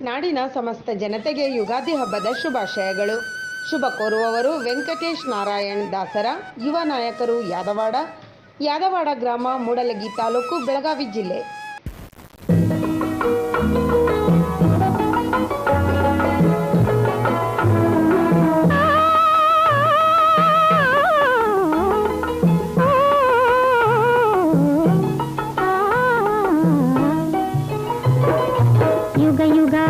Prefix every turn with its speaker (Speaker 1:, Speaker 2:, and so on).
Speaker 1: ನಾಡಿನ ಸಮಸ್ತ ಜನತೆಗೆ ಯುಗಾದಿ ಹಬ್ಬದ ಶುಭಾಶಯಗಳು. ಶುಭ ಕೋರುವವರು ವೆಂಕಟೇಶ್ ನಾರಾಯಣ್ ದಾಸರ, ಯುವ ನಾಯಕರು ಯಾದವಾಡ ಯಾದವಾಡ ಗ್ರಾಮ, ಮೂಡಲಗಿ ತಾಲೂಕು, ಬೆಳಗಾವಿ ಜಿಲ್ಲೆ.
Speaker 2: ಯುಗ ಕಳೆದರು